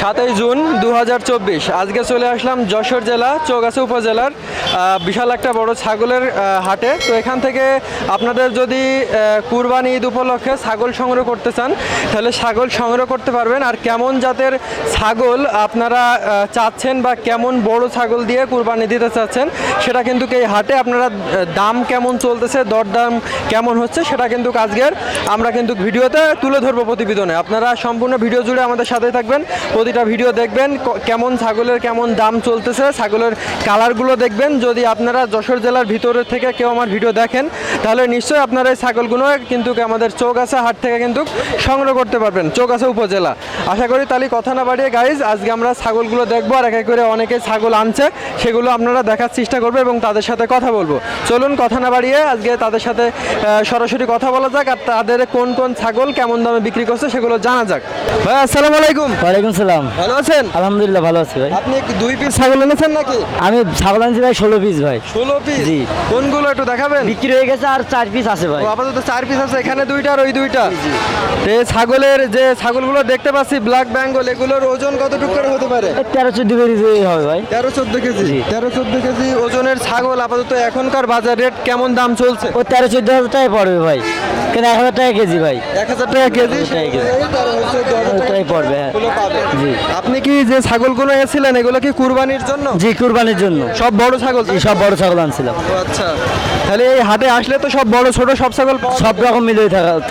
সাতই জুন দু হাজার চব্বিশ। আজকে চলে আসলাম যশোর জেলা, চৌগাছা উপজেলার বিশাল একটা বড় ছাগলের হাটে। তো এখান থেকে আপনাদের যদি কুরবানি ঈদ উপলক্ষে ছাগল সংগ্রহ করতে চান, তাহলে ছাগল সংগ্রহ করতে পারবেন। আর কেমন জাতের ছাগল আপনারা চাচ্ছেন বা কেমন বড় ছাগল দিয়ে কুরবানি দিতে চাচ্ছেন, সেটা কিন্তু এই হাটে আপনারা দাম কেমন চলতেছে, দরদাম কেমন হচ্ছে, সেটা কিন্তু আজকের আমরা কিন্তু ভিডিওতে তুলে ধরবো প্রতিবেদনে। আপনারা সম্পূর্ণ ভিডিও জুড়ে আমাদের সাথে থাকবেন। প্রতিটা ভিডিও দেখবেন কেমন ছাগলের কেমন দাম চলতেছে, ছাগলের কালারগুলো দেখবেন। যদি আপনারা যশোর জেলার ভিতরের থেকে কেউ আমার ভিডিও দেখেন, তাহলে নিশ্চয়ই আপনারা এই ছাগলগুলো কিন্তু আমাদের চৌগাছা হাট থেকে কিন্তু সংগ্রহ করতে পারবেন, চৌগাছা উপজেলা। আশা করি তাহলে কথা না বাড়িয়ে গাইজ আজকে আমরা ছাগলগুলো দেখব আর এক এক করে অনেকে ছাগল আনছে, সেগুলো আপনারা দেখার চেষ্টা করবে এবং তাদের সাথে কথা বলব। চলুন কথা না বাড়িয়ে, আজকে তাদের সাথে সরাসরি কথা বলা যাক আর তাদের কোন কোন ছাগল কেমন দামে বিক্রি করছে সেগুলো জানা যাক। ভাই, আসসালামু আলাইকুম। ওয়ালাইকুম সালাম। ভালো আছেন? আলহামদুলিল্লাহ ভালো আছি ভাই। আপনি কি দুই পিস ছাগল এনেছেন নাকি? আমি ছাগল আনছি ভাই ষোলো পিস ভাই। ষোলো পিস জি। কোনগুলো একটু দেখাবেন? বিক্রি হয়ে গেছে আর চার পিস আছে ভাই। আপাতত চার পিস আছে এখানে দুইটা আর ওই দুইটা। তো এই ছাগলের যে ছাগলগুলো দেখতে পাচ্ছি ব্ল্যাক বেঙ্গল এগুলোর ওজন কতটুকু করে হতে পারে? তেরো চোদ্দ কেজি হবে ভাই। তেরো চোদ্দ কেজি? জি। তেরো চোদ্দ কেজি ওজনের ছাগল আপাতত এখনকার বাজার রেট কেমন দাম চলছে? ও তেরো চোদ্দ হাজার টাকায় পড়বে ভাই। কেন এক হাজার টাকা কেজি ভাই। এক হাজার টাকা কেজি। তেরো চোদ্দ হাজার পড়বে হ্যাঁ। পাবে। জি। আপনি কি যে ছাগলগুলো এনেছিলেন এগুলো কি কুরবানির জন্য? জি কুরবানির জন্য। সব বড় ছাগল? জি সব বড় ছাগল আনছিলাম। আচ্ছা। তাহলে এই হাটে আসলে তো সব বড় ছোট সব ছাগল সব রকম মিলে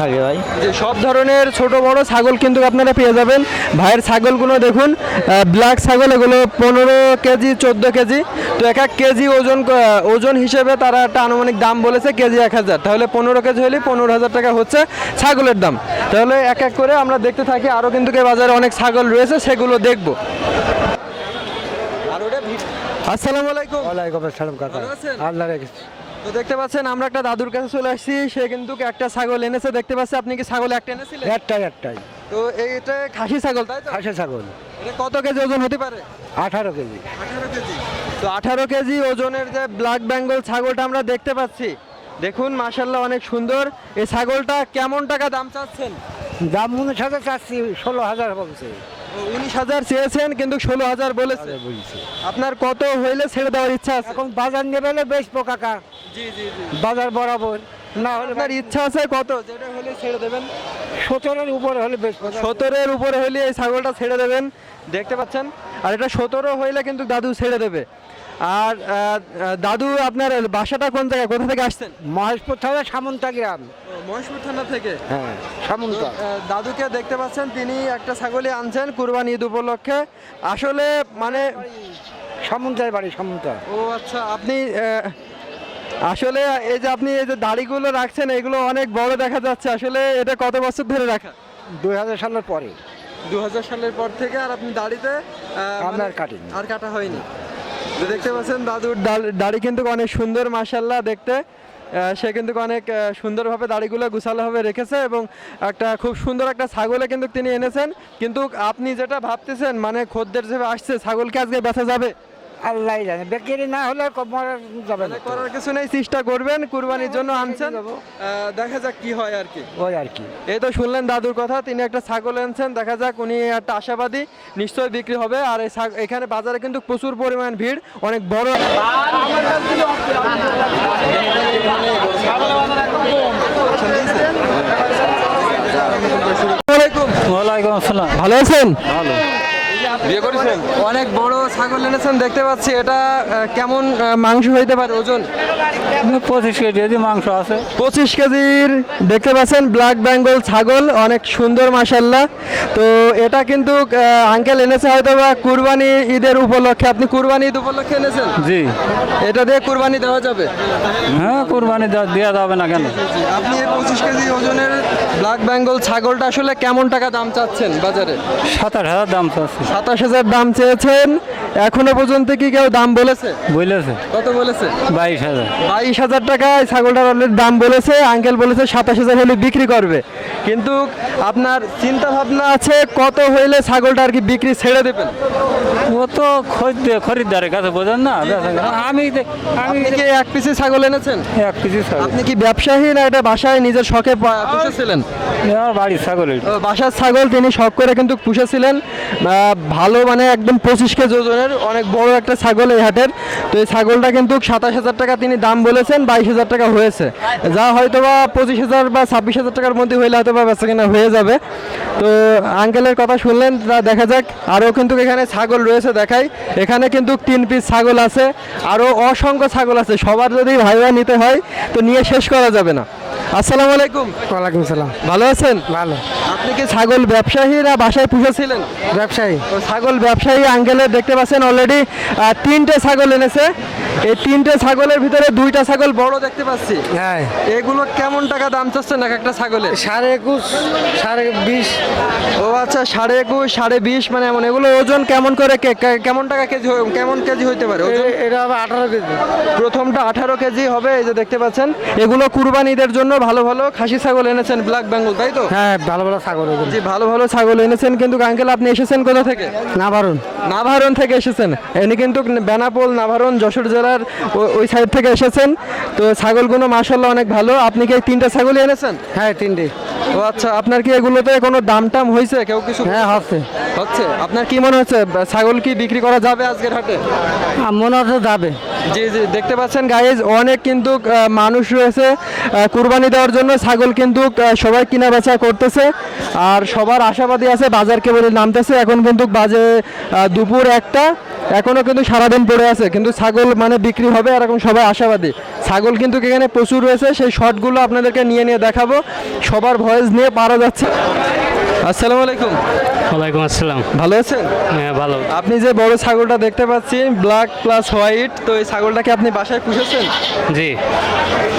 থাকে ভাই। যে সব ধরনের ছোট বড় ছাগল কিন্তু আপনারা পেয়ে যাবেন। ভাইয়ের ছাগলগুলো দেখুন ব্ল্যাক ছাগল এগুলো পনেরো কেজি চোদ্দ কেজি। তো এক এক কেজি ওজন ওজন হিসেবে তারা একটা আনুমানিক দাম বলেছে কেজি এক হাজার। তাহলে পনেরো কেজি হলে পনেরো হাজার টাকা হচ্ছে ছাগলের দাম। তাহলে এক এক করে আমরা দেখতে থাকি আরও কিন্তু বাজারে অনেক ছাগল রয়েছে সেগুলো দেখব। আসসালামু আলাইকুম। ওয়ালাইকুম আসসালাম কাকা। আল্লাহ রেখেছি। তো দেখতে পাচ্ছেন আমরা একটা দাদুর কাছে চলে আসছি সে কিন্তু একটা ছাগল এনেছে দেখতে পাচ্ছি আপনি কি ছাগল একটা এনেছিলেন? একটাই একটাই। তো এইটা খাসি ছাগল তাই তো? খাসি ছাগল। এটা কত কেজি ওজন হতে পারে? আঠারো কেজি। আঠারো কেজি। তো আঠারো কেজি ওজনের যে ব্ল্যাক বেঙ্গল ছাগলটা আমরা দেখতে পাচ্ছি। দেখুন মাশাল্লাহ অনেক সুন্দর। এই ছাগলটা কেমন টাকা দাম চাচ্ছেন? দাম উনিশ হাজার চাচ্ছি ষোলো হাজার বলছে। উনিশ হাজার চেয়েছেন কিন্তু ষোলো হাজার বলেছে। আপনার কত হইলে ছেড়ে দেওয়ার ইচ্ছা আছে? এখন বাজার নেবে হলে বেশ পোকাকা জি জি জি। বাজার বরাবর। না হলে আপনার ইচ্ছা আছে কত? যেটা হলে ছেড়ে দেবেন। সতেরোর উপরে হলে বেশ সতেরোর উপরে হলে এই ছাগলটা ছেড়ে দেবেন। দেখতে পাচ্ছেন? আর এটা সতেরো হইলে কিন্তু দাদু ছেড়ে দেবে। আর দাদু আপনার বাসাটা কোন জায়গায়? কোথা থেকে আসছেন? মহেশপুর থানা সামন্তা গ্রাম। মহেশপুর থানা থেকে? হ্যাঁ সামন্তা। দাদুকে দেখতে পাচ্ছেন তিনি একটা ছাগলই আনছেন কুরবানি ঈদ উপলক্ষে। আসলে মানে সামন্তার বাড়ি সামন্তা। ও আচ্ছা আপনি আসলে এই যে আপনি এই যে দাড়িগুলো রাখছেন এগুলো অনেক বড় দেখা যাচ্ছে। আসলে এটা কত বছর ধরে রাখা? দুই হাজার সালের পরে। দু হাজার সালের পর থেকে আর আপনি দাড়িতে আহ, আমি মানে আর কাটা হয়নি। দেখতে পাচ্ছেন দাদুর দাড়ি কিন্তু অনেক সুন্দর মাসাল্লাহ দেখতে। সে কিন্তু অনেক সুন্দরভাবে দাড়িগুলো গুছালোভাবে রেখেছে এবং একটা খুব সুন্দর একটা ছাগলে কিন্তু তিনি এনেছেন। কিন্তু আপনি যেটা ভাবতেছেন মানে খদ্দের যেভাবে আসছে, ছাগলকে আজকে বেঁচা যাবে? আল্লাহ জানে। বেকারি না হলে ক- যাবে না। মানে করার কিছু নেই চেষ্টা করবেন কুরবানির জন্য আনছেন। দেখা যাক কি হয় আর কি। ওই আর কি। এই তো শুনলেন দাদুর কথা তিনি একটা ছাগল এনেছেন দেখা যাক উনি একটা আশাবাদী নিশ্চয়ই বিক্রি হবে। আর এই এখানে বাজারে কিন্তু প্রচুর পরিমাণ ভিড় অনেক বড়। ওয়ালাইকুম আসসালাম। ভালো আছেন? ভালো। বিয়ে করেছেন? অনেক বড় ছাগল এনেছেন দেখতে পাচ্ছি। এটা কেমন মাংস হইতে পারে ওজন? পঁচিশ কেজি যদি মাংস আছে। পঁচিশ কেজির দেখতে পাচ্ছেন ব্ল্যাক বেঙ্গল ছাগল অনেক সুন্দর মাসাল্লাহ তো এটা কিন্তু আঙ্কেল এনেছে হয়তো বা কুরবানি ঈদের উপলক্ষে। আপনি কুরবানি ঈদ উপলক্ষে এনেছেন? জি। এটা দিয়ে কুরবানি দেওয়া যাবে? হ্যাঁ কোরবানি দেওয়া যাবে না কেন? আপনি এই পঁচিশ কেজি ওজনের ব্ল্যাক বেঙ্গল ছাগলটা আসলে কেমন টাকা দাম চাচ্ছেন বাজারে? সাতাশ হাজার দাম আছে সাতাশ হাজার দাম চেয়েছেন। এখনও পর্যন্ত কি কেউ দাম বলেছে? বুঝলেছে কত বলেছে? বাইশ হাজার। বাইশ হাজার টাকায় ছাগলটার অলরেডি দাম বলেছে আঙ্কেল বলেছে সাতাশ হাজার হলে বিক্রি করবে। কিন্তু আপনার চিন্তা ভাবনা আছে কত হইলে ছাগলটা আর কি বিক্রি ছেড়ে দেবেন? ও তো খরিদ্দার খরিদ্দারের কাছে বোঝেন না আমি আমি কি এক পিসি ছাগল এনেছেন? এক কেজি ছাগল। আপনি কি ব্যবসায়ী না এটা বাসায় নিজের শখে পুষেছিলেন? বাড়ির ছাগল বাসার ছাগল তিনি শখ করে কিন্তু পুষেছিলেন। ভালো মানে একদম পঁচিশ কেজি ওজনের অনেক বড় একটা ছাগল এই হাটের। তো এই ছাগলটা কিন্তু সাতাশ হাজার টাকা তিনি দাম বলেছেন বাইশ হাজার টাকা হয়েছে। যা হয়তো বা পঁচিশ হাজার বা ছাব্বিশ হাজার টাকার মধ্যে হইলে হয়তো বা বেচা কেনা হয়ে যাবে। তো আঙ্কেলের কথা শুনলেন তা দেখা যাক। আরও কিন্তু এখানে ছাগল রয়েছে দেখাই। এখানে কিন্তু তিন পিস ছাগল আছে আরও অসংখ্য ছাগল আছে। সবার যদি ভাই ভাই নিতে হয় তো নিয়ে শেষ করা যাবে না। আসসালামু আলাইকুম। ওয়ালাইকুম সালাম। ভালো আছেন? ভালো। আপনি কি ছাগল ব্যবসায়ী না বাসায় পুষেছিলেন? ব্যবসায়ী। ছাগল ব্যবসায়ী আঙ্কেলের দেখতে পাচ্ছেন অলরেডি তিনটে ছাগল এনেছে। এই তিনটে ছাগলের ভিতরে দুইটা ছাগল বড় দেখতে পাচ্ছি। হ্যাঁ। এগুলো কেমন টাকা দাম চাচ্ছেন এক একটা ছাগলের? সাড়ে একুশ সাড়ে বিশ। ও আচ্ছা সাড়ে একুশ সাড়ে বিশ মানে এমন। এগুলো ওজন কেমন করে কেমন টাকা কেজি কেমন কেজি হইতে পারে? এটা হবে আঠারো কেজি। প্রথমটা আঠারো কেজি হবে এই যে দেখতে পাচ্ছেন। এগুলো কুরবানিদের জন্য ভালো ভালো খাসি ছাগল এনেছেন ব্ল্যাক বেঙ্গল তাই তো? হ্যাঁ ভালো ভালো ছাগল এগুলো। জি ভালো ভালো ছাগল এনেছেন কিন্তু আঙ্কেল আপনি এসেছেন কোথা থেকে? না পারুন নাভারণ থেকে এসেছেন। এনি কিন্তু বেনাপোল নাভারণ যশোর জেলার ওই সাইড থেকে এসেছেন। তো ছাগলগুলো মাসাল্লাহ অনেক ভালো। আপনি কি তিনটা ছাগলই এনেছেন? হ্যাঁ তিনটে। ও আচ্ছা আপনার কি এগুলোতে কোনো দাম টাম হয়েছে? কেউ কিছু হ্যাঁ হচ্ছে। হচ্ছে? আপনার কি মনে হচ্ছে ছাগল কি বিক্রি করা যাবে আজকের হাটে? মনে হচ্ছে যাবে। জি জি দেখতে পাচ্ছেন গাইজ অনেক কিন্তু মানুষ রয়েছে কুরবানি দেওয়ার জন্য ছাগল কিন্তু সবাই কিনা বেচা করতেছে। আর সবার আশাবাদী আছে, বাজার কেবল নামতেছে। এখন কিন্তু বাজে দুপুর একটা। এখনও কিন্তু সারাদিন পড়ে আছে, কিন্তু ছাগল মানে বিক্রি হবে আর এখন সবাই আশাবাদী। ছাগল কিন্তু এখানে প্রচুর রয়েছে, সেই শটগুলো আপনাদেরকে নিয়ে নিয়ে দেখাবো। সবার ভয়েস নিয়ে পারা যাচ্ছে। আসসালামু আলাইকুম। ওয়ালাইকুম আসসালাম। ভালো আছেন? হ্যাঁ ভালো। আপনি যে বড় ছাগলটা দেখতে পাচ্ছি ব্ল্যাক প্লাস হোয়াইট তো এই ছাগলটাকে আপনি বাসায় পুষেছেন? জি।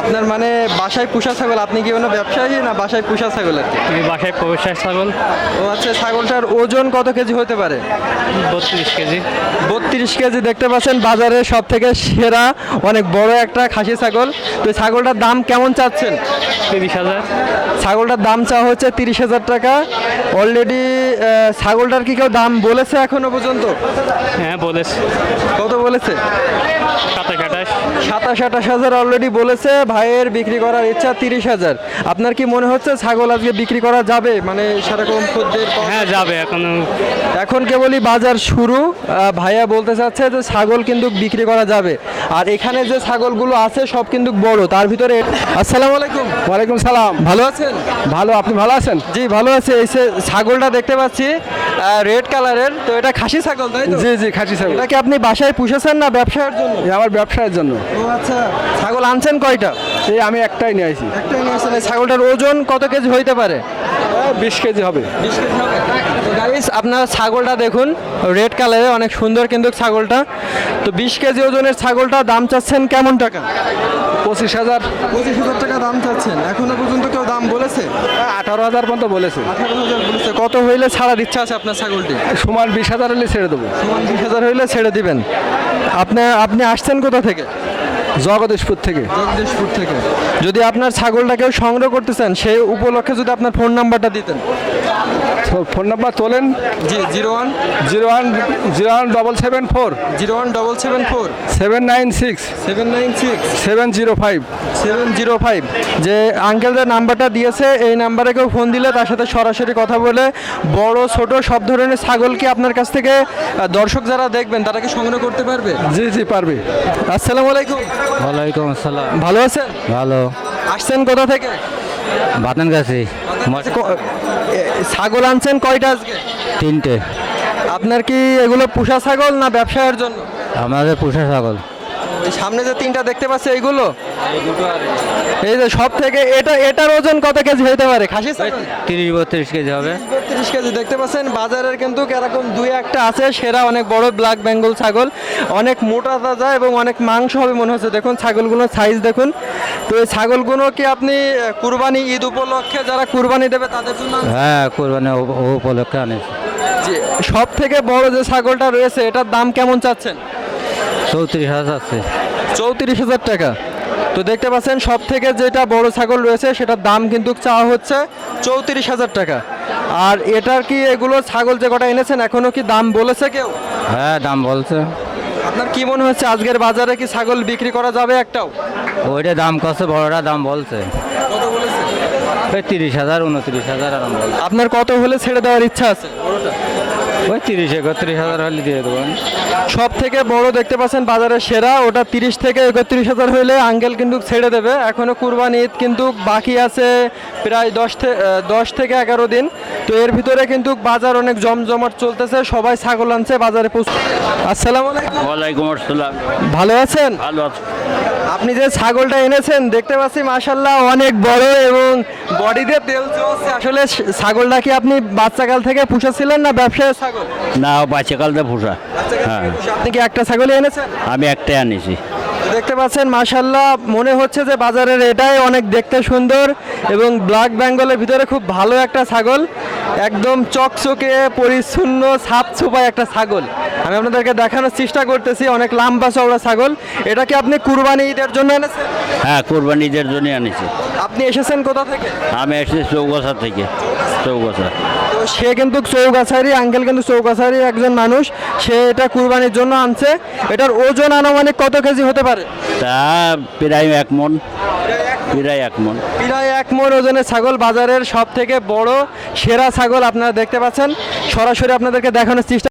আপনার মানে বাসায় পুষা ছাগল আপনি কি কোনো ব্যবসায়ী না বাসায় পুষা ছাগল আর কি? বাসায় প্রবেশার ছাগল। ও আচ্ছা ছাগলটার ওজন কত কেজি হতে পারে? বত্রিশ কেজি। বত্রিশ কেজি দেখতে পাচ্ছেন বাজারে সব থেকে সেরা অনেক বড় একটা খাসি ছাগল। তো ছাগলটার দাম কেমন চাচ্ছেন? তিরিশ হাজার। ছাগলটার দাম চাওয়া হচ্ছে তিরিশ হাজার টাকা। অলরেডি ছাগলটার কি কেউ দাম বলেছে এখনও পর্যন্ত? হ্যাঁ বলেছে। কত বলেছে? সাতাশ আঠাশ। সাতাশ আঠাশ হাজার অলরেডি বলেছে ভাইয়ের বিক্রি করার ইচ্ছা তিরিশ হাজার। আপনার কি মনে হচ্ছে ছাগল আজকে বিক্রি করা যাবে? মানে সেরকম খদ্দের হ্যাঁ যাবে এখন। এখন কেবলই বাজার শুরু। ভাইয়া বলতে চাচ্ছে যে ছাগল কিন্তু বিক্রি করা যাবে। আর এখানে যে ছাগলগুলো আছে সব কিন্তু বড়। তার ভিতরে আসসালামু আলাইকুম। ওয়ালাইকুম সালাম। ভালো আছেন? ভালো আপনি ভালো আছেন? জি ভালো আছে। এই যে ছাগলটা দেখতে পাচ্ছি রেড কালারের তো এটা খাসি ছাগল তাই জি জি খাসি ছাগল। এটা কি আপনি বাসায় পুষেছেন না ব্যবসার জন্য? আমার ব্যবসার জন্য। ও আচ্ছা। ছাগল আনছেন কয়টা? এই আমি একটাই নিয়ে আসি। একটাই নিয়ে ছাগলটার ওজন কত কেজি হইতে পারে? বিশ কেজি হবে। গাইস আপনার ছাগলটা দেখুন। রেড কালারের অনেক সুন্দর কিন্তু ছাগলটা। তো বিশ কেজি ওজনের ছাগলটা দাম চাচ্ছেন কেমন টাকা? পঁচিশ হাজার। পঁচিশ হাজার টাকা দাম চাচ্ছেন। এখনও পর্যন্ত কেউ দাম বলেছে? আঠারো হাজার পর্যন্ত বলেছে। আঠারো হাজার বলেছে। কত হইলে ছাড়ার ইচ্ছা আছে আপনার ছাগলটি? সমান বিশ হাজার হলে ছেড়ে দেবো। সমান বিশ হাজার হইলে ছেড়ে দিবেন। আপনি আপনি আসছেন কোথা থেকে? জগদীশপুর থেকে। জগদীশপুর থেকে। যদি আপনার ছাগলটা কেউ সংগ্রহ করতে চান সেই উপলক্ষে যদি আপনার ফোন নাম্বারটা দিতেন। ফোন নাম্বার তোলেন? জি zero one. Zero one zero one double seven four. Zero one double seven four. Seven nine six. Seven nine six. Seven zero five. Seven zero five. যে আঙ্কেলদের নাম্বারটা দিয়েছে এই নাম্বারে কেউ ফোন দিলে তার সাথে সরাসরি কথা বলে বড় ছোট সব ধরনের ছাগল কি আপনার কাছ থেকে দর্শক যারা দেখবেন তারা কি সংগ্রহ করতে পারবে? জি জি পারবে। আসসালামু আলাইকুম। ওয়ালাইকুম আসসালাম। ভালো আছেন? ভালো। আসছেন কোথা থেকে? বাতান গাছি। ক- ছাগল আনছেন কয়টা আজকে? তিনটে। আপনার কি এগুলো পোষা ছাগল না ব্যবসায়ের জন্য? আমাদের পুষা ছাগল। ওই সামনে যে তিনটা দেখতে পাচ্ছে এইগুলো? এই যে সব থেকে এটা এটার ওজন কত কেজি হইতে পারে? খাসি তিরিশ বত্রিশ কেজি হবে। বত্রিশ কেজি দেখতে পাচ্ছেন? বাজারের কিন্তু এরকম দুই একটা আছে সেরা অনেক বড় ব্ল্যাক বেঙ্গল ছাগল। অনেক মোটা তাজা এবং অনেক মাংস হবে মনে হচ্ছে। দেখুন ছাগলগুলোর সাইজ দেখুন। তো এই ছাগলগুলো কি আপনি কুরবানি ঈদ উপলক্ষে যারা কুরবানি দেবে তাদের জন্য হ্যাঁ কোরবানি উপলক্ষে আনিস জি, সব থেকে বড় যে ছাগলটা রয়েছে এটার দাম কেমন চাচ্ছেন? চৌত্রিশ হাজার আছে। চৌত্রিশ হাজার টাকা। তো দেখতে পাচ্ছেন সব থেকে যেটা বড় ছাগল রয়েছে সেটার দাম কিন্তু চাওয়া হচ্ছে চৌত্রিশ হাজার টাকা। আর এটার কি এগুলো ছাগল যে কটা এনেছেন এখনও কি দাম বলেছে কেউ? হ্যাঁ দাম বলছে। আপনার কি মনে হচ্ছে আজকের বাজারে কি ছাগল বিক্রি করা যাবে একটাও? ওইটা দাম কত বড়টা দাম বলছে। কত বলেছে? তিরিশ হাজার উনত্রিশ হাজার আপনার কত হলে ছেড়ে দেওয়ার ইচ্ছা আছে? ওই তিরিশ একত্রিশ হাজার হলে দিয়ে দেবেন সব থেকে বড় দেখতে পাচ্ছেন বাজারের সেরা ওটা তিরিশ থেকে একত্রিশ হাজার হইলে আঙ্কেল কিন্তু ছেড়ে দেবে। এখনও কুরবানি ঈদ কিন্তু বাকি আছে প্রায় দশ থেকে দশ থেকে এগারো দিন। তো এর ভিতরে কিন্তু বাজার অনেক জমজমাট চলতেছে সবাই ছাগল আনছে বাজারে পৌঁছ- আসসালামু আলাইকুম। ওয়ালাইকুম আসসালাম। ভালো আছেন? ভালো আছি। আপনি যে ছাগলটা এনেছেন দেখতে পাচ্ছি মাসাল্লাহ অনেক বড় এবং বডিতে তেল চলছে। আসলে ছাগলটা কি আপনি বাচ্চাকাল থেকে পুষেছিলেন না ব্যবসায় ছাগল? না বাচ্চাকাল থেকে পুষা। হ্যাঁ। আপনি কি একটা ছাগল এনেছেন? আমি একটাই আনিছি। দেখতে পাচ্ছেন মাশাল্লাহ মনে হচ্ছে যে বাজারের এটাই অনেক দেখতে সুন্দর এবং ব্ল্যাক বেঙ্গলের ভিতরে খুব ভালো একটা ছাগল একদম চকচকে পরিচ্ছন্ন সাপ ছোপায় একটা ছাগল। আমি আপনাদেরকে দেখানোর চেষ্টা করতেছি অনেক লম্বা চওড়া ছাগল। এটা কি আপনি কুরবানি ঈদের জন্য এনেছেন? হ্যাঁ কোরবানিদের জন্য এনেছি। আপনি এসেছেন কোথা থেকে? আমি এসেছি চৌগাছা থেকে চৌগাছা। সে কিন্তু চৌকাছারি আঙ্কেল কিন্তু চৌগাছারি একজন মানুষ। সে এটা কুরবানির জন্য আনছে। এটার ওজন আনুমানিক কত কেজি হতে পারে? তা প্রায় এক মন। প্রায় এক মন। প্রায় এক মন ওজনের ছাগল বাজারের সব থেকে বড় সেরা ছাগল আপনারা দেখতে পাচ্ছেন। সরাসরি আপনাদেরকে দেখানোর চেষ্টা